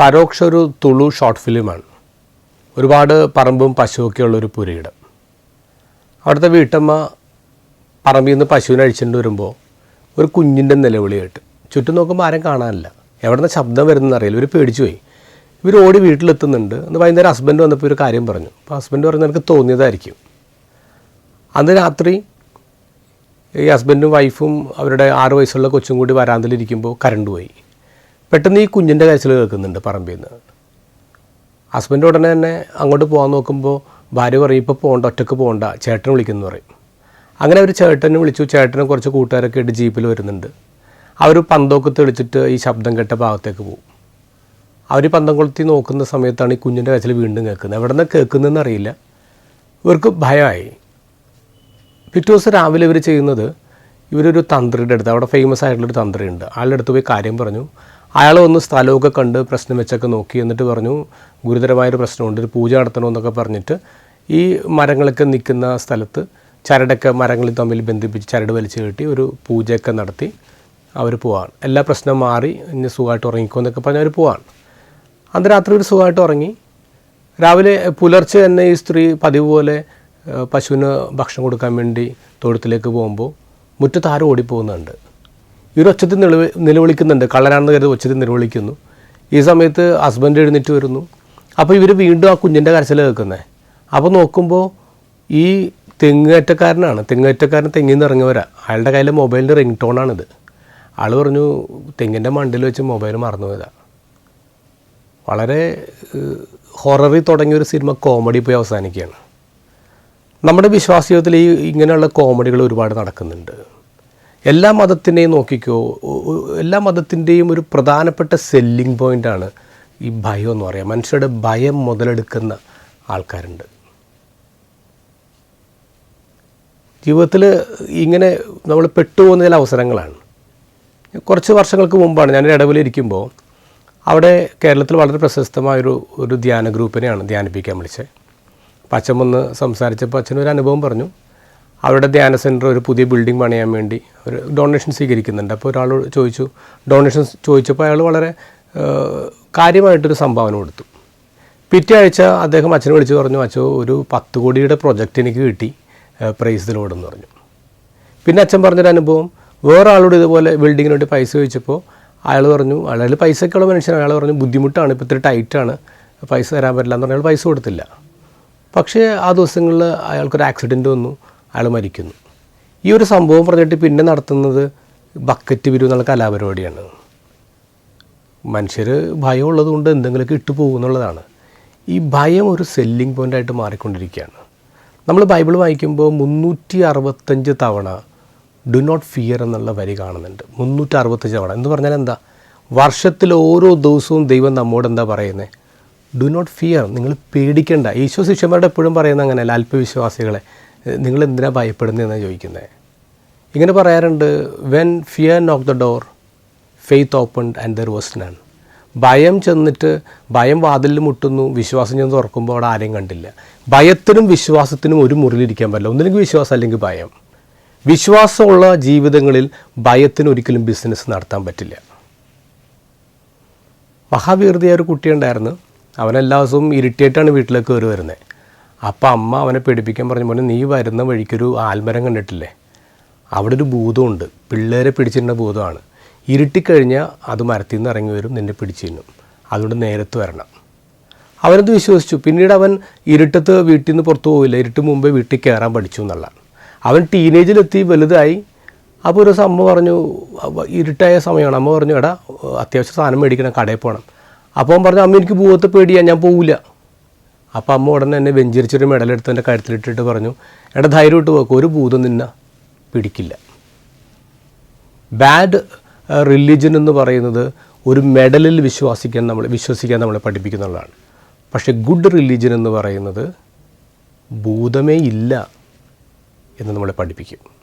പരോക്ഷ ഒരു തുളു ഷോർട്ട് ഫിലിമാണ്. ഒരുപാട് പറമ്പും പശുവൊക്കെ ഉള്ളൊരു പുരയിടം. അവിടുത്തെ വീട്ടമ്മ പറമ്പിൽ നിന്ന് പശുവിനെ അഴിച്ചുകൊണ്ട് വരുമ്പോൾ ഒരു കുഞ്ഞിന്റെ നിലവിളി കേട്ട് ചുറ്റും നോക്കുമ്പോൾ ആരും കാണാനില്ല. എവിടെ ശബ്ദം വരുന്നതെന്ന് അറിയില്ല. ഇവർ പേടിച്ചു പോയി. ഇവർ ഓടി വീട്ടിലെത്തുന്നുണ്ട്. അന്ന് വൈകുന്നേരം ഹസ്ബൻഡ് വന്നപ്പോൾ ഒരു കാര്യം പറഞ്ഞു. അപ്പോൾ ഹസ്ബൻഡ് പറഞ്ഞു എനിക്ക് തോന്നിയതായിരിക്കും. അന്ന് രാത്രി ഈ ഹസ്ബൻഡും വൈഫും അവരുടെ ആറ് വയസ്സുള്ള കൊച്ചും കൂടി വരാന്തലിരിക്കുമ്പോൾ കരണ്ട് പോയി. പെട്ടെന്ന് ഈ കുഞ്ഞിന്റെ കരച്ചിൽ കേൾക്കുന്നുണ്ട് പറമ്പിൽ നിന്ന് ഹസ്ബൻഡ് ഉടനെ തന്നെ അങ്ങോട്ട് പോകാൻ നോക്കുമ്പോൾ ഭാര്യ പറയും ഇപ്പോൾ പോകണ്ട ഒറ്റയ്ക്ക് പോകണ്ട ചേട്ടൻ വിളിക്കുന്നു പറയും. അങ്ങനെ അവർ ചേട്ടനെ വിളിച്ചു ചേട്ടനെ കുറച്ച് കൂട്ടുകാരൊക്കെ ആയിട്ട് ജീപ്പിൽ വരുന്നുണ്ട്. അവർ പന്തൊക്കെ തെളിച്ചിട്ട് ഈ ശബ്ദം കേട്ട ഭാഗത്തേക്ക് പോകും അവർ പന്തം കൊളുത്തി നോക്കുന്ന സമയത്താണ് ഈ കുഞ്ഞിന്റെ കരച്ചിൽ വീണ്ടും കേൾക്കുന്നത്. എവിടെ നിന്ന് കേൾക്കുന്നതെന്ന് അറിയില്ല. ഇവർക്ക് ഭയമായി. പിറ്റേ ദിവസം രാവിലെ ഇവർ ചെയ്യുന്നത് ഇവരൊരു തന്ത്രിയുടെ അടുത്ത് അവിടെ ഫേമസ് ആയിട്ടുള്ളൊരു തന്ത്രിയുണ്ട്. ആളുടെ അടുത്ത് പോയി കാര്യം പറഞ്ഞു. അയാൾ വന്ന് സ്ഥലമൊക്കെ കണ്ട് പ്രശ്നം വെച്ചൊക്കെ നോക്കി എന്നിട്ട് പറഞ്ഞു ഗുരുതരമായൊരു പ്രശ്നമുണ്ട് ഒരു പൂജ നടത്തണമെന്നൊക്കെ പറഞ്ഞിട്ട് ഈ മരങ്ങളൊക്കെ നിൽക്കുന്ന സ്ഥലത്ത് ചരടൊക്കെ മരങ്ങളിൽ തമ്മിൽ ബന്ധിപ്പിച്ച് ചരട് വലിച്ചു കെട്ടി ഒരു പൂജയൊക്കെ നടത്തി അവർ പോവാണ്. എല്ലാ പ്രശ്നം മാറി ഇനി സുഖമായിട്ട് ഉറങ്ങിക്കോ എന്നൊക്കെ പറഞ്ഞ് അവർ പോവാണ്. അന്ന് രാത്രി ഒരു സുഖമായിട്ട് ഉറങ്ങി. രാവിലെ പുലർച്ചെ തന്നെ ഈ സ്ത്രീ പതിവ് പോലെ പശുവിന് ഭക്ഷണം കൊടുക്കാൻ വേണ്ടി തൊഴുത്തിലേക്ക് പോകുമ്പോൾ മുറ്റത്ത് ആരും ഓടിപ്പോകുന്നുണ്ട്. ഇവർ ഒച്ചത്തിൽ നിലവി നിലവിളിക്കുന്നുണ്ട്. കള്ളനാണെന്ന് കരുതി ഒച്ചത്തിൽ നിലവിളിക്കുന്നു. ഈ സമയത്ത് ഹസ്ബൻഡ് എഴുന്നേറ്റ് വരുന്നു. അപ്പോൾ ഇവർ വീണ്ടും ആ കുഞ്ഞിന്റെ കരച്ചിൽ കേൾക്കുന്നത് അപ്പോൾ നോക്കുമ്പോൾ ഈ തെങ്ങേറ്റക്കാരനാണ്. തെങ്ങേറ്റക്കാരൻ തെങ്ങിൽ നിന്ന് ഇറങ്ങിവരാ അയാളുടെ കയ്യിലെ മൊബൈലിന്റെ റിംഗ് ടോണാണിത് ആൾ പറഞ്ഞു തെങ്ങിന്റെ മണ്ടിൽ വെച്ച് മൊബൈൽ മറന്നു പോയതാ വളരെ ഹൊററി തുടങ്ങിയ ഒരു സിനിമ കോമഡി പോയി അവസാനിക്കുകയാണ്. നമ്മുടെ വിശ്വാസ ജീവിതത്തിൽ ഈ ഇങ്ങനെയുള്ള കോമഡികൾ ഒരുപാട് നടക്കുന്നുണ്ട്. എല്ലാ മതത്തിനെയും നോക്കിക്കോ എല്ലാ മതത്തിന്റെയും ഒരു പ്രധാനപ്പെട്ട സെല്ലിംഗ് പോയിന്റാണ് ഈ ഭയം എന്ന് പറയാം. മനുഷ്യരുടെ ഭയം മുതലെടുക്കുന്ന ആൾക്കാരുണ്ട്. ജീവിതത്തിൽ ഇങ്ങനെ നമ്മൾ പെട്ടുപോകുന്ന ചില അവസരങ്ങളാണ്. കുറച്ച് വർഷങ്ങൾക്ക് മുമ്പാണ് ഞാൻ ഇടവിലിരിക്കുമ്പോൾ അവിടെ കേരളത്തിൽ വളരെ പ്രശസ്തമായൊരു ഒരു ധ്യാന ഗ്രൂപ്പിനെയാണ് ധ്യാനിപ്പിക്കാൻ വിളിച്ചത്. അപ്പം അച്ഛൻ വന്ന് സംസാരിച്ചപ്പോൾ അച്ഛനൊരു അനുഭവം പറഞ്ഞു. അവരുടെ ധ്യാന സെന്റർ ഒരു പുതിയ ബിൽഡിംഗ് പണിയാൻ വേണ്ടി ഒരു ഡൊണേഷൻ സ്വീകരിക്കുന്നുണ്ട്. അപ്പോൾ ഒരാൾ ചോദിച്ചു ഡൊണേഷൻ ചോദിച്ചപ്പോൾ അയാൾ വളരെ കാര്യമായിട്ടൊരു സംഭാവന കൊടുത്തു. പിറ്റേ ആഴ്ച അദ്ദേഹം അച്ഛനെ വിളിച്ച് പറഞ്ഞു അച്ഛോ ഒരു പത്ത് കോടിയുടെ പ്രൊജക്റ്റ് എനിക്ക് കിട്ടി പ്രൈസ് ലോഡെന്ന് പറഞ്ഞു. പിന്നെ അച്ഛൻ പറഞ്ഞൊരു അനുഭവം വേറെ ആളോട് ഇതുപോലെ ബിൽഡിങ്ങിന് വേണ്ടി പൈസ ചോദിച്ചപ്പോൾ അയാൾ പറഞ്ഞു അയാൾ പൈസയ്ക്കുള്ള മനുഷ്യനാണ്. അയാൾ പറഞ്ഞു ബുദ്ധിമുട്ടാണ് ഇപ്പോൾ ഇത്തിരി ടൈറ്റാണ് പൈസ തരാൻ പറ്റില്ല എന്ന് പറഞ്ഞാൽ പൈസ കൊടുത്തില്ല. പക്ഷേ ആ ദിവസങ്ങളിൽ അയാൾക്കൊരു ആക്സിഡന്റ് വന്നു. അയാൾ മരിക്കുന്നു. ഈ ഒരു സംഭവം പറഞ്ഞിട്ട് പിന്നെ നടത്തുന്നത് ബക്കറ്റ് വിരു എന്നുള്ള കലാപരിപാടിയാണ്. മനുഷ്യർ ഭയമുള്ളത് കൊണ്ട് എന്തെങ്കിലുമൊക്കെ ഇട്ടു പോകുന്നുള്ളതാണ് ഈ ഭയം ഒരു സെല്ലിംഗ് പോയിന്റായിട്ട് മാറിക്കൊണ്ടിരിക്കുകയാണ്. നമ്മൾ ബൈബിൾ വായിക്കുമ്പോൾ മുന്നൂറ്റി അറുപത്തഞ്ച് തവണ ഡു നോട്ട് ഫിയർ എന്നുള്ള വരി കാണുന്നുണ്ട്. മുന്നൂറ്റി അറുപത്തഞ്ച് തവണ. എന്ന് പറഞ്ഞാൽ എന്താ? വർഷത്തിൽ ഓരോ ദിവസവും ദൈവം നമ്മോട് എന്താ പറയുന്നത് ഡു നോട്ട് ഫിയർ നിങ്ങൾ പേടിക്കേണ്ട. ഈശോ ശിഷ്യന്മാരുടെ എപ്പോഴും പറയുന്ന അങ്ങനെയല്ല. അല്പവിശ്വാസികളെ. "ഏഹ് നിങ്ങൾ എന്തിനാ ഭയപ്പെടുന്നതെന്നാണ് ചോദിക്കുന്നത് ഇങ്ങനെ പറയാറുണ്ട് when fear knock the door faith open and there was none ഭയം ചെന്നിട്ട് ഭയം വാതിലിൽ മുട്ടുന്നു വിശ്വാസം ചെന്ന് തുറക്കുമ്പോൾ അവിടെ ആരെയും കണ്ടില്ല. ഭയത്തിനും വിശ്വാസത്തിനും ഒരു മുറിയിലിരിക്കാൻ പറ്റില്ല. ഒന്നില്ലെങ്കിൽ വിശ്വാസം അല്ലെങ്കിൽ ഭയം. വിശ്വാസമുള്ള ജീവിതങ്ങളിൽ ഭയത്തിന് ഒരിക്കലും ബിസിനസ് നടത്താൻ പറ്റില്ല. മഹാവീർതിയായ ഒരു കുട്ടിയുണ്ടായിരുന്നു. അവൻ എല്ലാ ദിവസവും ഇരിറ്റേറ്റാണ് വീട്ടിലേക്ക് കയറി വരുന്നത് അപ്പം അമ്മ അവനെ പേടിപ്പിക്കാൻ പറഞ്ഞ പോലെ നീ വരുന്ന വഴിക്കൊരു ആൽമരം കണ്ടിട്ടില്ലേ? അവിടെ ഒരു ഭൂതമുണ്ട്. പിള്ളേരെ പിടിച്ചിരുന്ന ഭൂതമാണ്. ഇരുട്ടിക്കഴിഞ്ഞാൽ അത് മരത്തിൽ നിന്ന് ഇറങ്ങി വരും നിന്നെ പിടിച്ചിരുന്നും. അതുകൊണ്ട് നേരത്ത് വരണം. അവനത് വിശ്വസിച്ചു. പിന്നീട് അവൻ ഇരുട്ടത്ത് വീട്ടിൽ നിന്ന് പുറത്തു പോയില്ല ഇരുട്ട് മുമ്പേ വീട്ടിൽ കയറാൻ പഠിച്ചു എന്നുള്ളതാണ് അവൻ ടീനേജിലെത്തി വലുതായി. അപ്പോൾ ഒരു അമ്മ പറഞ്ഞു ഇരുട്ടായ സമയമാണ്. അമ്മ പറഞ്ഞു എടാ അത്യാവശ്യം സാധനം മേടിക്കണം കടയിൽ പോകണം അപ്പോൾ അവൻ പറഞ്ഞു അമ്മ എനിക്ക് ഭൂതത്തെ പേടിയാ ഞാൻ പോവില്ല അപ്പോൾ അമ്മ ഉടനെ എന്നെ വെഞ്ചരിച്ചൊരു മെഡലെടുത്ത് എന്റെ കഴുത്തിലിട്ടിട്ട് പറഞ്ഞു എടാ ഇട്ട് പോക്ക് ഒരു ഭൂതം നിന്നെ പിടിക്കില്ല. ബാഡ് റിലീജൻ എന്ന് പറയുന്നത് ഒരു മെഡലിൽ വിശ്വസിക്കാൻ നമ്മൾ വിശ്വസിക്കാൻ നമ്മളെ പഠിപ്പിക്കുന്നുള്ളതാണ്. പക്ഷേ ഗുഡ് റിലീജൻ എന്ന് പറയുന്നത് ഭൂതമേ ഇല്ല എന്ന് നമ്മളെ പഠിപ്പിക്കും.